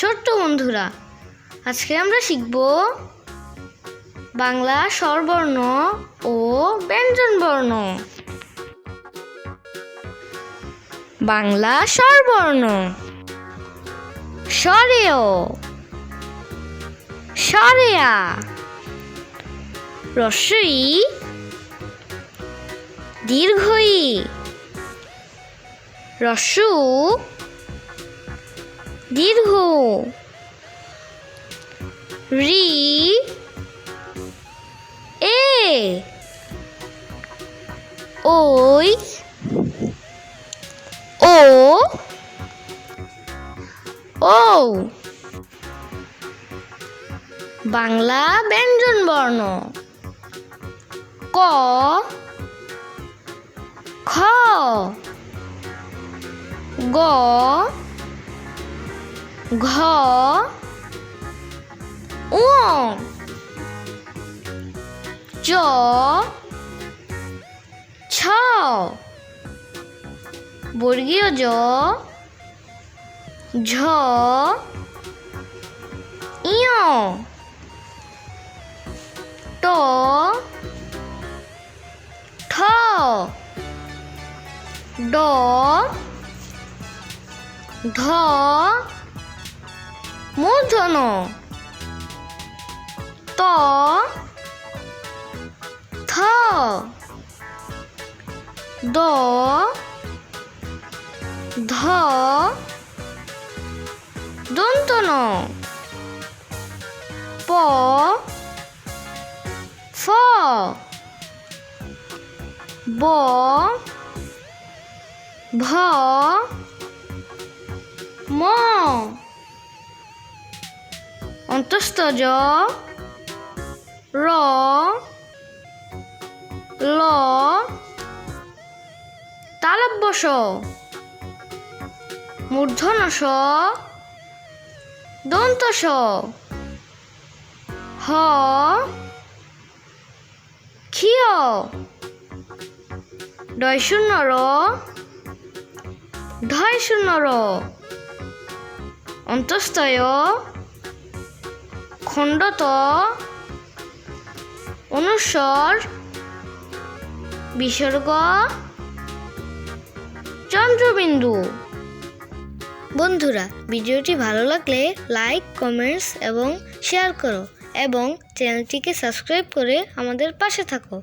ছোট্ট বন্ধুরা, আজকে আমরা শিখব বাংলা স্বরবর্ণ ও ব্যঞ্জনবর্ণ। বাংলা স্বরবর্ণ। স্বরেয় স্বরেয়া। রস্বই দীর্ঘই। রস্যু দীর্ঘ। রি এ ওই ও ও। বাংলা ব্যঞ্জন বর্ণ। ক খ গ ঘ উ চ ছ বর্গীয় জ ঝ ইয় ট ঠ ড ধ মূর্ধন ত থ দ ধ দন্তন। প ফ ব ভ ম। অন্তস্তজ র, ল, তালব্যস মূর্ধনস দন্তস, হ, ক্ষিয় ডয় শূন্য র ঢয় শূন্য র অন্তস্তয় খণ্ডত অনুসর বিসর্গ চন্দ্রবিন্দু। বন্ধুরা, ভিডিওটি ভালো লাগলে লাইক, কমেন্টস এবং শেয়ার করো এবং চ্যানেলটিকে সাবস্ক্রাইব করে আমাদের পাশে থাকো।